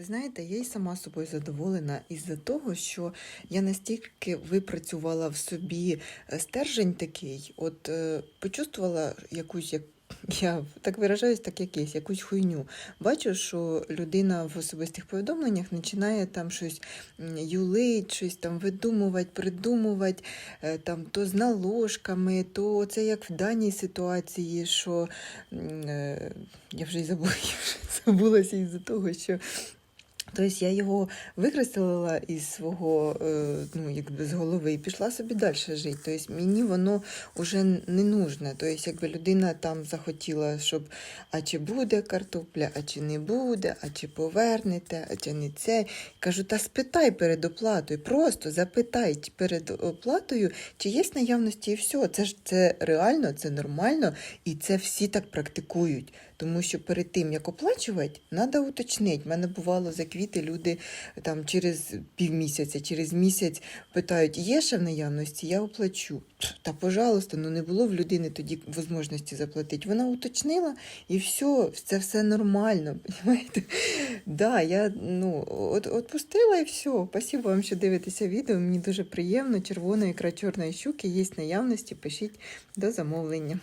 Ви знаєте, я й сама собою задоволена із-за того, що я настільки випрацювала в собі е, стержень такий, от е, почувствувала якусь, як я так виражаюсь, так якийсь, якусь хуйню. Бачу, що людина в особистих повідомленнях починає там щось юлить, щось там видумувати, придумувати, е, там то з наложками, то це як в даній ситуації, що е, я вже й забула, я вже забулася із-за того, що. Тобто я його викреслила із свого е, ну, якби з голови і пішла собі далі жити. Тобто мені воно вже не нужне. Тобто, якби людина там захотіла, щоб а чи буде картопля, а чи не буде, а чи повернете, а чи не це. Кажу, та спитай перед оплатою, просто запитай перед оплатою, чи є наявності і все. Це ж це реально, це нормально, і це всі так практикують. Тому що перед тим, як оплачувати, треба уточнити. У мене бувало за квіти люди там через півмісяця, через місяць питають, є ще в наявності, я оплачу. Та, пожалуйста, ну не було в людини тоді можливості заплатити. Вона уточнила і все, це все нормально. Понимаєте? Да, я ну, от, отпустила і все. Спасибо вам, що дивитеся відео. Мені дуже приємно. Червона ікра чорної щуки є наявності. Пишіть до замовлення.